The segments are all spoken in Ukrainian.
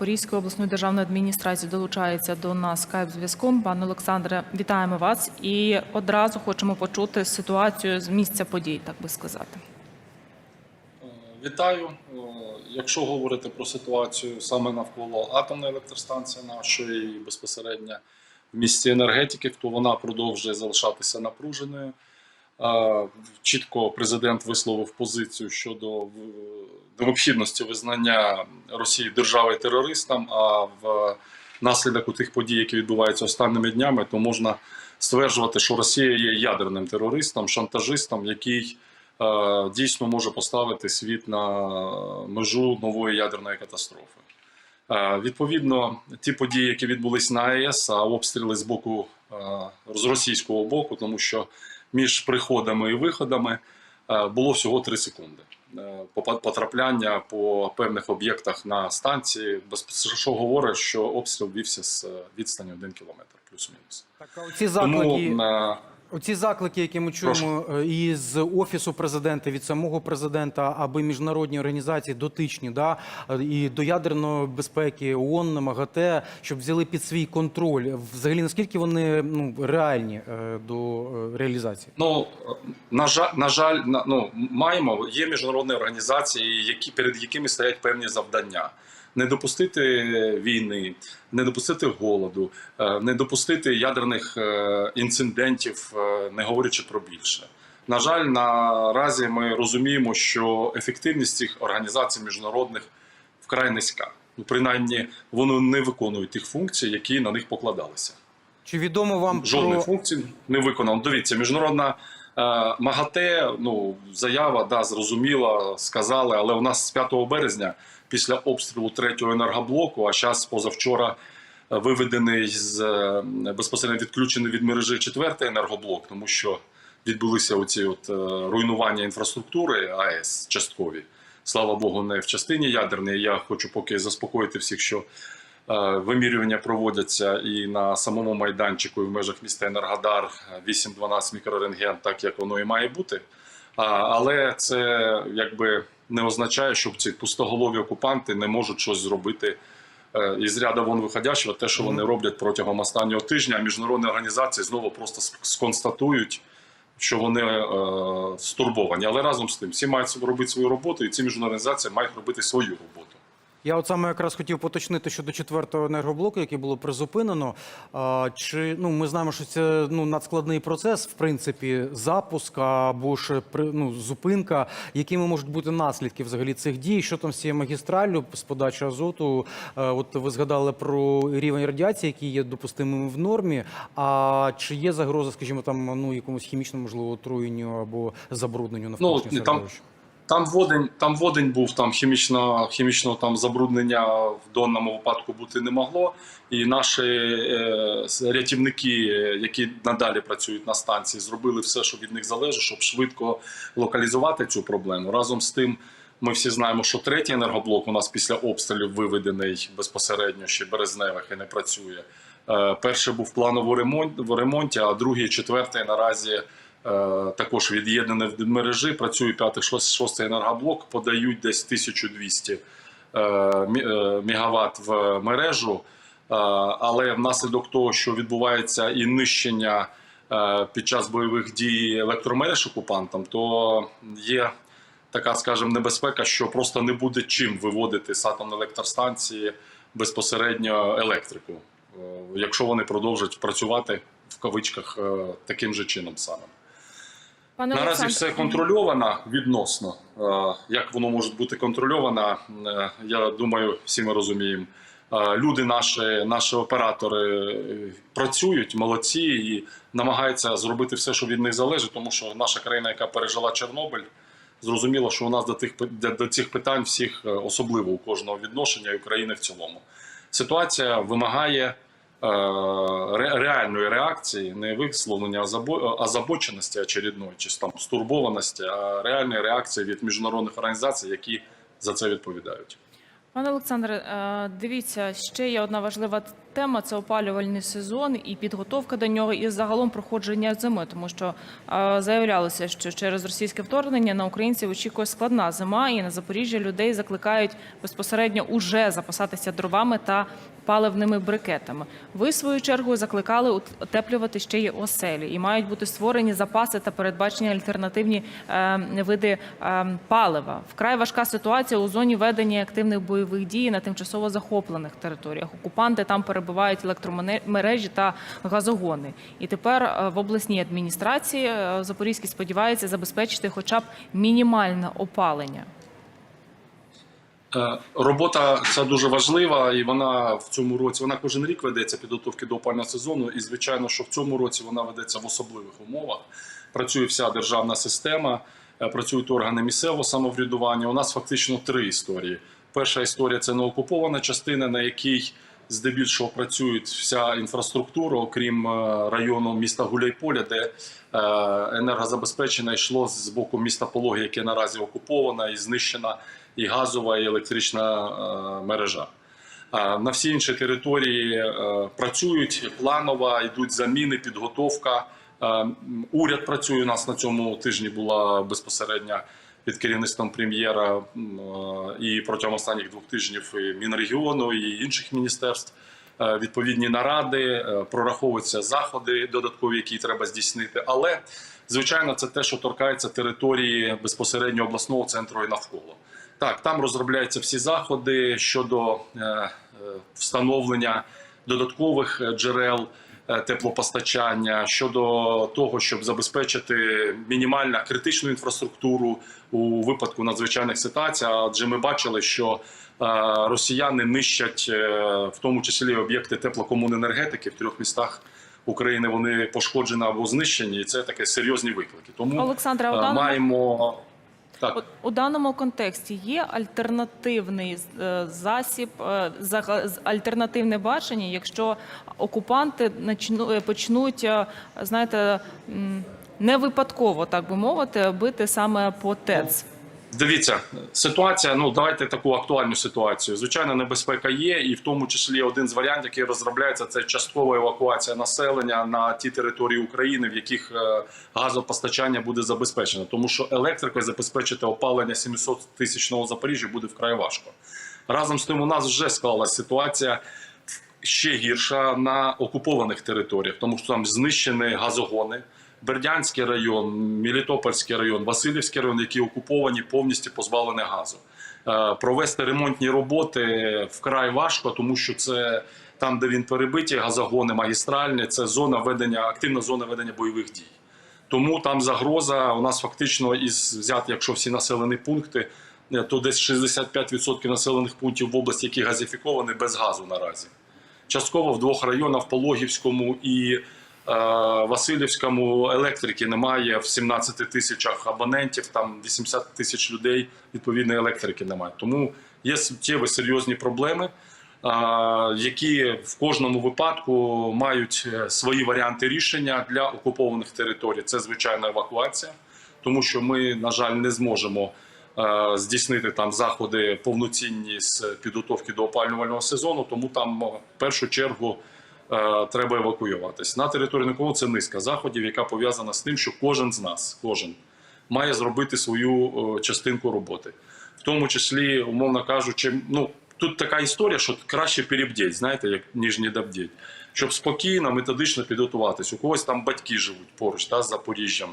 Запорізької обласної державної адміністрації долучається до нас скайп зв'язком. Пане Олександре, вітаємо вас і одразу хочемо почути ситуацію з місця подій, так би сказати. Вітаю. Е, Якщо говорити про ситуацію саме навколо атомної електростанції нашої і безпосередньо в місті енергетики, то вона продовжує залишатися напруженою. Е, Чітко президент висловив позицію щодо необхідності визнання Росії державою терористом. А в наслідок у тих подій, які відбуваються останніми днями, то можна стверджувати, що Росія є ядерним терористом, шантажистом, який е, дійсно може поставити світ на межу нової ядерної катастрофи. Е, Відповідно, ті події, які відбулись на АЕС, а обстріли з боку е, з російського боку, тому що між приходами і виходами е, було всього 3 секунди. Е, Потрапляння по певних об'єктах на станції, що говорить, що обстріл вівся з е, відстані 1 кілометр, плюс-мінус. Так, а оці заклики, Тому оці заклики, які ми чуємо е, і з офісу президента, від самого президента, аби міжнародні організації дотичні, да і до ядерної безпеки ООН, МАГАТЕ, щоб взяли під свій контроль. Взагалі, наскільки вони ну реальні е, до е, реалізації? Ну на жаль, на жаль, на- ну маємо є міжнародні організації, які перед якими стоять певні завдання. Не допустити війни, не допустити голоду, е, не допустити ядерних е, інцидентів, е, не говорячи про більше. На жаль, наразі ми розуміємо, що ефективність цих організацій міжнародних вкрай низька. Ну, принаймні, вони не виконують тих функцій, які на них покладалися. Чи відомо вам Жодної про функції не виконано. Дивіться, міжнародна МАГАТЕ, ну заява, да, зрозуміла, сказали, але у нас з 5 березня, після обстрілу третього енергоблоку, а зараз позавчора е, виведений з е, безпосередньо відключений від мережі четвертий енергоблок, тому що відбулися оці от е, руйнування інфраструктури АЕС часткові. Слава Богу, не в частині ядерної. Я хочу поки заспокоїти всіх, що Е, Вимірювання проводяться і на самому майданчику, і в межах міста Енергодар 8-12 мікрорентген, так як воно і має бути. Але це якби не означає, що ці пустоголові окупанти не можуть щось зробити е, із ряду вон виходящого, те, що вони роблять протягом останнього тижня. А міжнародні організації знову просто сконстатують, що вони е, стурбовані. Але разом з тим всі мають робити свою роботу, і ці міжнародні організації мають робити свою роботу. Я от саме якраз хотів поточнити щодо четвертого енергоблоку, який було призупинено. А, чи ну ми знаємо, що це ну надскладний процес, в принципі, запуск або ж ну, зупинка. Якими можуть бути наслідки взагалі цих дій? Що там з цією магістраллю з подачі азоту? Е, От ви згадали про рівень радіації, який є допустимим в нормі. А чи є загроза, скажімо, там ну якомусь хімічному можливо отруєнню або забрудненню навколишнього Ну, середовища? Там водень, там водень був, там хімічно, хімічного там забруднення в даному випадку бути не могло. І наші е, рятівники, які надалі працюють на станції, зробили все, що від них залежить, щоб швидко локалізувати цю проблему. Разом з тим, ми всі знаємо, що третій енергоблок у нас після обстрілів виведений безпосередньо ще березневих і не працює. Е, перший був планово ремонт в ремонті, а другий, четвертий наразі. Е, також від'єднаний від мережі. Працює 5 6 енергоблок, подають десь 1200 е, е, мегаватт в мережу. Але внаслідок того, що відбувається і нищення під час бойових дій електромереж окупантам, то є така, скажімо, небезпека, що просто не буде чим виводити з атомної електростанції безпосередньо електрику, якщо вони продовжать працювати в кавичках таким же чином самим. Пане Наразі все контрольовано відносно. Е, Як воно може бути контрольовано, е, я думаю, всі ми розуміємо. Е, Люди, наші, наші оператори працюють, молодці і намагаються зробити все, що від них залежить, тому що наша країна, яка пережила Чорнобиль, зрозуміло, що у нас до тих до, цих питань всіх особливо у кожного відношення і України в цілому. Ситуація вимагає реальної реакції, не висловлення озабо- озабоченості очередної чи там стурбованості, а реальної реакції від міжнародних організацій, які за це відповідають. Пане Олександре, е, дивіться, ще є одна важлива тема це опалювальний сезон і підготовка до нього, і загалом проходження зими, тому що заявлялося, що через російське вторгнення на українців очікує складна зима, і на Запоріжжя людей закликають безпосередньо уже запасатися дровами та паливними брикетами. Ви в свою чергу закликали утеплювати ще й оселі, і мають бути створені запаси та передбачені альтернативні е, види е, палива. Вкрай важка ситуація у зоні ведення активних бойових дій на тимчасово захоплених територіях. Окупанти там перебувають електромережі та газогони. І тепер е, в обласній адміністрації е, Запорізькій сподівається забезпечити хоча б мінімальне опалення. Е, Робота ця дуже важлива, і вона в цьому році вона кожен рік ведеться підготовки до опального сезону. І звичайно, що в цьому році вона ведеться в особливих умовах. Працює вся державна система, працюють органи місцевого самоврядування. У нас фактично три історії. Перша історія це неокупована частина, на якій здебільшого працює вся інфраструктура, окрім е, району міста Гуляйполя, де е, енергозабезпечення йшло з боку міста Пологи, яке наразі окупована і знищена і газова, і електрична е, мережа. На всі інші території працюють планово, йдуть заміни, підготовка. Уряд працює. У нас на цьому тижні була безпосередня під керівництвом прем'єра е, і протягом останніх двох тижнів і Мінрегіону і інших міністерств. е, Відповідні наради, е, прораховуються заходи додаткові, які треба здійснити. Але звичайно, це те, що торкається території безпосередньо обласного центру і навколо. Так, там розробляються всі заходи щодо встановлення додаткових джерел теплопостачання, щодо того, щоб забезпечити мінімальну критичну інфраструктуру у випадку надзвичайних ситуацій. Адже ми бачили, що е, росіяни нищать е, в тому числі об'єкти теплокомуненергетики в трьох містах. України вони пошкоджені або знищені, і це таке серйозні виклики. Тому Олександре, а у е, маємо так. От у даному контексті є альтернативний е, засіб, е, альтернативне бачення, якщо окупанти е, почнуть, знаєте, не випадково, так би мовити, бити саме по ТЕЦ. Дивіться, ситуація. Ну давайте таку актуальну ситуацію. Звичайно, небезпека є, і в тому числі один з варіантів, який розробляється, це часткова евакуація населення на ті території України, в яких е, газопостачання буде забезпечено. Тому що електрикою забезпечити опалення 700 тисячного Запоріжжя буде вкрай важко. Разом з тим, у нас вже склалася ситуація ще гірша на окупованих територіях, тому що там знищені газогони. Бердянський район, Мелітопольський район, Васильівський район, які окуповані, повністю позбавлені газу. Е, Провести ремонтні роботи вкрай важко, тому що це там, де він перебиті, газогони магістральні, це зона ведення, активна зона ведення бойових дій. Тому там загроза у нас фактично із взяти, якщо всі населені пункти, е, то десь 65% населених пунктів в області, які газифіковані, без газу наразі. Частково в двох районах, в Пологівському і Васильівському, електрики немає. В 17 тисячах абонентів, там 80 тисяч людей, відповідно, електрики немає. Тому є суттєві серйозні проблеми, е, які в кожному випадку мають е, свої варіанти рішення для окупованих територій. Це звичайна евакуація, тому що ми, на жаль, не зможемо е, здійснити там заходи повноцінні з підготовки до опалювального сезону. Тому там е, в першу чергу е, треба евакуюватись. На території Николу це низка заходів, яка пов'язана з тим, що кожен з нас, кожен має зробити свою е, частинку роботи, в тому числі, умовно кажучи, ну. Тут така історія, що краще перебдіть, знаєте, як ніж не добдіть. Щоб спокійно, методично підготуватись. У когось там батьки живуть поруч да, з Запоріжжям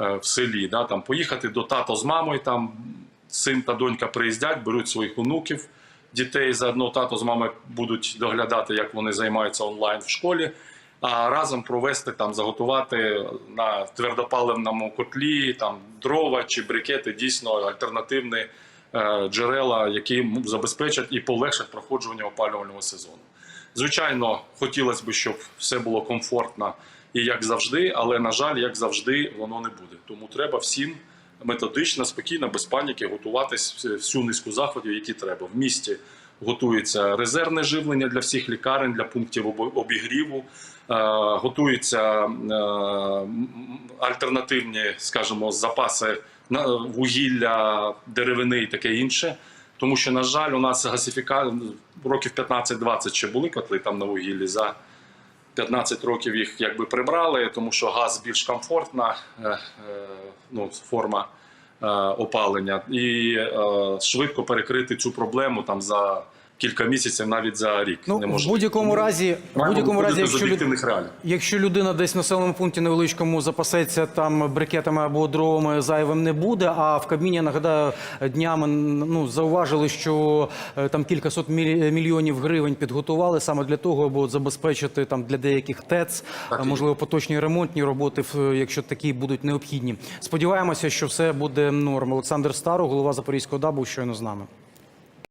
е, в селі. Да, там, поїхати до тато з мамою, там син та донька приїздять, беруть своїх онуків, дітей. Заодно тато з мамою будуть доглядати, як вони займаються онлайн в школі. А разом провести там, заготувати на твердопаливному котлі там дрова чи брикети, дійсно альтернативні е, джерела, які забезпечать і полегшать проходження опалювального сезону. Звичайно, хотілося б, щоб все було комфортно і як завжди, але на жаль, як завжди, воно не буде. Тому треба всім методично, спокійно, без паніки готуватись всю низку заходів, які треба. В місті готується резервне живлення для всіх лікарень, для пунктів об- обігріву. Е, Готуються е, альтернативні, скажімо, запаси вугілля, деревини і таке інше. Тому що, на жаль, у нас газифіка... років 15-20 ще були котли там на вугіллі. За 15 років їх якби прибрали, тому що газ більш комфортна е, е, ну, форма е, опалення. І швидко перекрити цю проблему там за кілька місяців, навіть за рік. Ну, в будь-якому разі, в будь-якому разі, якщо люд... Якщо людина десь в населеному пункті невеличкому запасеться там брикетами або дровами, зайвим не буде. А в Кабміні, нагадаю, днями ну, зауважили, що е, там кількасот міль- мільйонів гривень підготували саме для того, аби забезпечити там для деяких ТЕЦ, Так можливо, поточні ремонтні роботи, якщо такі будуть необхідні. Сподіваємося, що все буде норм. Олександр Старо, голова Запорізького ДАБу, щойно з нами.